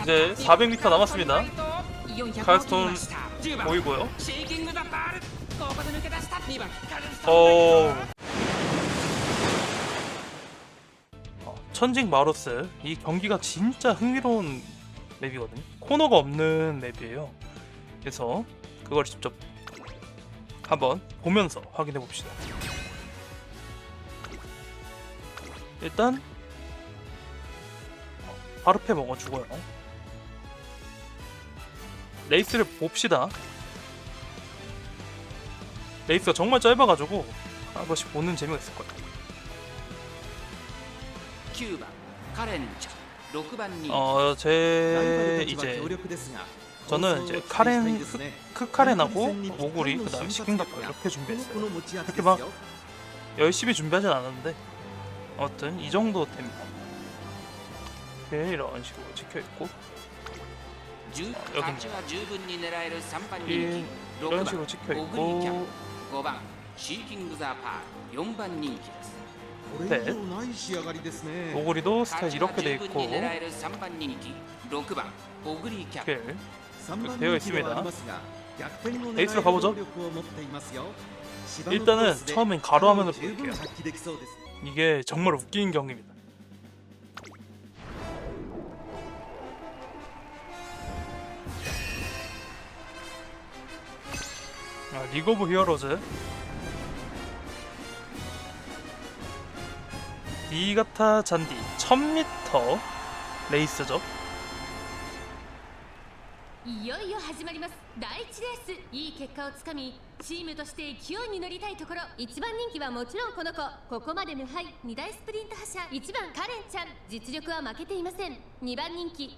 이제 400m 남았습니다. 칼스톤 보이고요. 어... 어, 천직 마로스 이 경기가 진짜 흥미로운 맵이거든요. 코너가 없는 맵이에요. 그래서 그걸 직접 한번 보면서 확인해 봅시다. 일단 어, 바르페 먹어주고요. 레이스를 봅시다. 레이스가 정말 짧아가지고 한 번씩 보는 재미가 있을 것 같아요. 어, 제 이제 저는 이제 카렌 크카렌하고 오구리 그다음에 시킹닭 이렇게 준비했어요. 그렇게 막 열심히 준비하진 않았는데 아무튼 이 정도 됩니다. 이런 식으로 찍혀 있고 여기 있네.勝ちは十分に狙える3番人 이, 気 이런 6 식으로 番 찍혀 オグリキャン 있고 5番シーキング・ザ・パー4番人気です 네. 오구리도 勝 스타일 ちは 이렇게 돼 十 있고 分に狙える3番人気6番オグリキャン 이렇게 되어 있습니다. 에이스로 가보죠. 일단은 처음엔 가로 화면으로 볼게요. 이게 정말 웃긴 경기입니다. 아, 리그 오브 히어로즈 니가타 잔디 1000m 레이스죠. いよいよ始まります第1レースいい結果をつかみチームとして勢いに乗りたいところ一番人気はもちろんこの子ここまで無敗2大スプリント覇者1番カレンちゃん実力は負けていません2番人気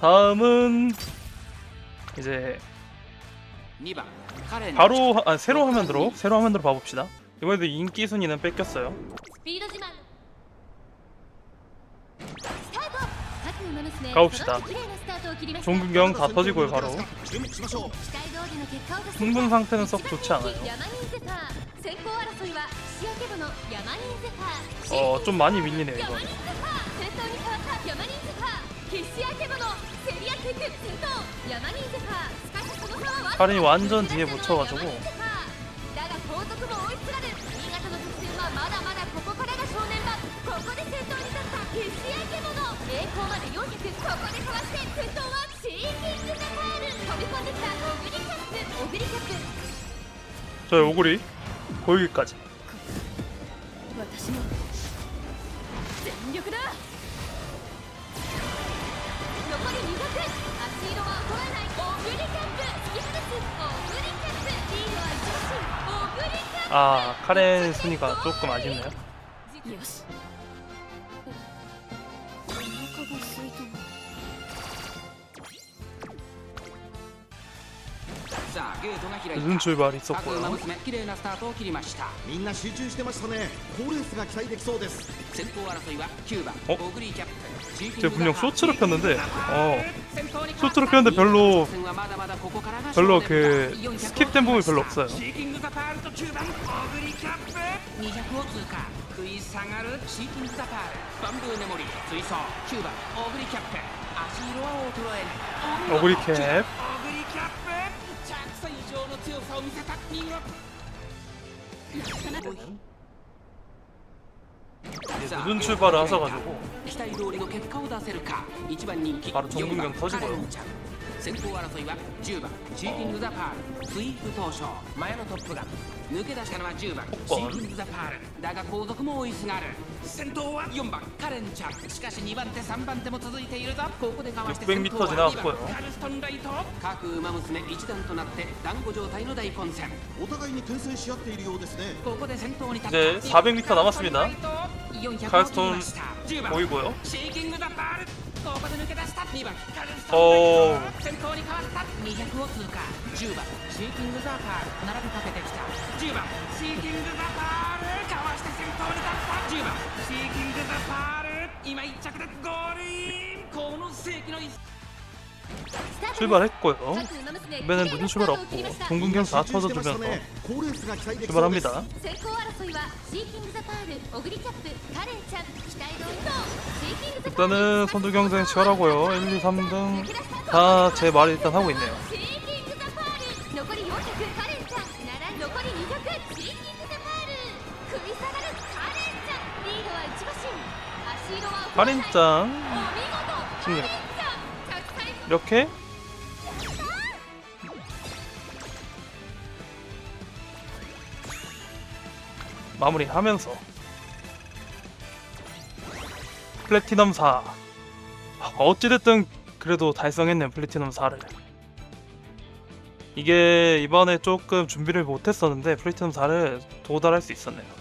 다음은 이제 2番カレン 바로 아, 세로 화면으로 세로 화면으로 봐봅시다. 이번에도 인기 순위는 뺏겼어요. スピード自慢スタート各馬娘 가봅시다 揃って綺麗なスタートを切りました 종근경 다 터지고요 바로. 準備しましょう期待通りの結果を出す 흥분 상태는 썩 좋지 않아요. ヤマニンゼファー先行争いはシアケボのヤマニンゼファー 어 좀 많이 밀리네요 ヤ 이거. マニンゼファー先頭に変わったヤマニンゼファー決シアケボの 카린이 완전 뒤에 묻혀가지고 저 오구리 거기까지 아 카렌 순위가 조금 아쉽네요. 눈 출발 있었고요. みんな集中してましたね高レースが期待できそうです 어? 제가 분명 쇼츠를 폈는데 어 쇼트로 피는데 별로 별로 그 스킵된 부분이 별로 없어요. 어그리 캡. 늦은 출발을 하셔가지고 期待通りの結果を出せるか1番人気 바로 정문경 4番 터지고요. カレンちゃん先行争いは10番シーキング・ザ・パールスイープ東証前のトップガン抜け出したのは10番シーキング・ザ・パールだが後続も追いすがる先頭は4番カレンちゃんしかし2番手3番手も続いているぞここでかわして先頭は 600m 2 지나갔고요 番カルストンライト各馬娘一団となって団子状態の大混戦お互いに転戦し合っているようですねここで先頭に立った 이제 400m 남았습니다. 400 카ルストン 10番 보이고요. シーキング・ザ・パール ここで抜け出した2番カルストンおー先頭に変わった200を通過10番シーキング・ザ・パール並びかけてきた10番シーキング・ザ・パールかわして先頭に立った10番シーキング・ザ・パール今1着でゴールインこの世紀の一 출발했고요. 이번엔 눈치발 없고 동근경 다 쳐서주면서 출발합니다. 일단은 선두 경쟁 치열하고요. 1, 2, 3등 다 제 말을 일단 하고 있네요. 가린짱. 승리 이렇게 마무리하면서. 플래티넘 4 어찌됐든 그래도 달성했네요 플래티넘 4를. 이게 이번에 조금 준비를 못했었는데 플래티넘 4를 도달할 수 있었네요